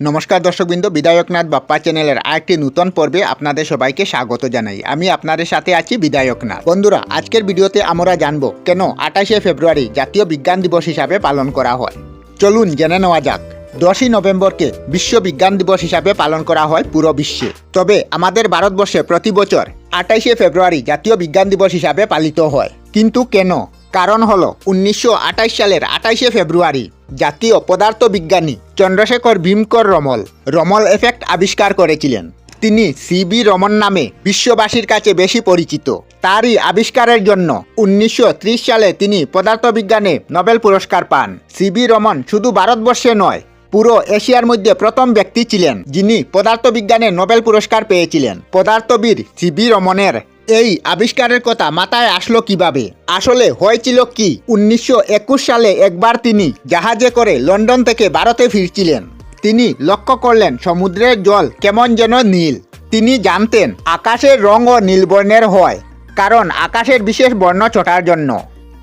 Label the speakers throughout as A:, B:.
A: নমস্কার দর্শকবৃন্দ বিধায়কনাথ বাপ্পা চ্যানেলের আরেকটি নূতন পর্বে আপনাদের সবাইকে স্বাগত জানাই। আমি আপনাদের সাথে আছি বিধায়কনাথ বন্ধুরা, আজকের ভিডিওতে আমরা জানব কেন আঠাশে ফেব্রুয়ারি জাতীয় বিজ্ঞান দিবস হিসাবে পালন করা হয়। চলুন জেনে নেওয়া যাক। দশই নভেম্বরকে বিশ্ব বিজ্ঞান দিবস হিসাবে পালন করা হয় পুরো বিশ্বে। তবে আমাদের ভারতবর্ষে প্রতি বছর আঠাইশে ফেব্রুয়ারি জাতীয় বিজ্ঞান দিবস হিসাবে পালিত হয়। কিন্তু কেন? কারণ হলো, উনিশশো আঠাশ সালের আঠাইশে ফেব্রুয়ারি জাতীয় পদার্থ বিজ্ঞানী চন্দ্রশেখর ভীমকর রমল রমল এফেক্ট আবিষ্কার করেছিলেন। তিনি সিবি রমন নামে বিশ্ববাসীর কাছে বেশি পরিচিত। তারই আবিষ্কারের জন্য উনিশশো ত্রিশ সালে তিনি পদার্থবিজ্ঞানে নোবেল পুরস্কার পান। সিবি রমন শুধু ভারতবর্ষে নয়, পুরো এশিয়ার মধ্যে প্রথম ব্যক্তি ছিলেন যিনি পদার্থবিজ্ঞানে নোবেল পুরস্কার পেয়েছিলেন। পদার্থবিদ সিবি রমনের এই আবিষ্কারের কথা মাথায় আসলো কীভাবে? আসলে হয়েছিল কি? উনিশশো একুশ সালে একবার তিনি জাহাজে করে লন্ডন থেকে ভারতে ফিরছিলেন। তিনি লক্ষ্য করলেন সমুদ্রের জল কেমন যেন নীল। তিনি জানতেন আকাশের রঙও নীল বর্ণের হয়, কারণ আকাশের বিশেষ বর্ণ ছোটার জন্য।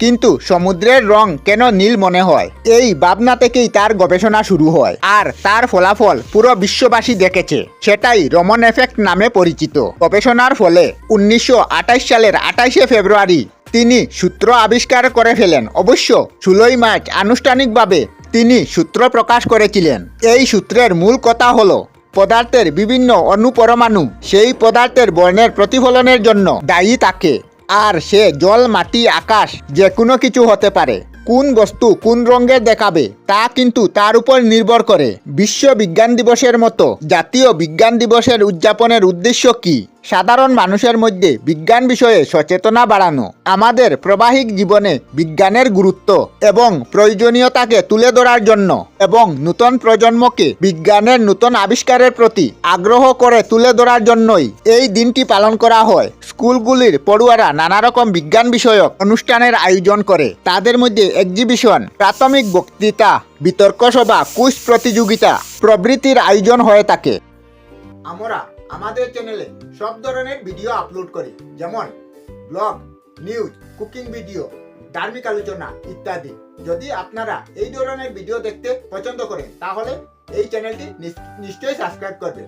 A: কিন্তু সমুদ্রের রং কেন নীল মনে হয়? এই ভাবনা থেকেই তার গবেষণা শুরু হয়। আর তার ফলাফল পুরো বিশ্ববাসী দেখেছে। সেটাই রমন এফেক্ট নামে পরিচিত। গবেষণার ফলে উনিশশো আঠাশ সালের আঠাইশে ফেব্রুয়ারি তিনি সূত্র আবিষ্কার করে ফেলেন। অবশ্য ষোলোই মার্চ আনুষ্ঠানিকভাবে তিনি সূত্র প্রকাশ করেছিলেন। এই সূত্রের মূল কথা হলো পদার্থের বিভিন্ন অনুপরমাণু। সেই পদার্থের বর্ণের প্রতিফলনের জন্য দায়ী থাকে আর সে জল, মাটি, আকাশ যে কোনো কিছু হতে পারে। কোন বস্তু কোন রঙের দেখাবে, তা কিন্তু তার উপর নির্ভর করে। বিশ্ব বিজ্ঞান দিবসের মতো জাতীয় বিজ্ঞান দিবসের উদযাপনের উদ্দেশ্য কি? সাধারণ মানুষের মধ্যে বিজ্ঞান বিষয়ে সচেতনা বাড়ানো আমাদের প্রবাহিক জীবনে বিজ্ঞানের গুরুত্ব এবং প্রয়োজনীয়তাকে তুলে ধরার জন্য এবং নূতন প্রজন্মকে বিজ্ঞানের নূতন আবিষ্কারের প্রতি আগ্রহ করে তুলে ধরার জন্যই এই দিনটি পালন করা হয়। স্কুলগুলির পড়ুয়ারা নানা রকম বিজ্ঞান বিষয়ক অনুষ্ঠানের আয়োজন করে। তাদের মধ্যে এক্সিবিশন প্রাথমিক বক্তৃতা, বিতর্ক সভা, কুইজ প্রতিযোগিতা প্রভৃতির আয়োজন হয়ে থাকে। আমরা আমাদের চ্যানেলে সব ধরনের ভিডিও আপলোড করি, যেমন ব্লগ নিউজ কুকিং ভিডিও ধার্মিক আলোচনা ইত্যাদি। যদি আপনারা এই ধরনের ভিডিও দেখতে পছন্দ করেন, তাহলে এই চ্যানেলটি নিশ্চয়ই সাবস্ক্রাইব করবেন।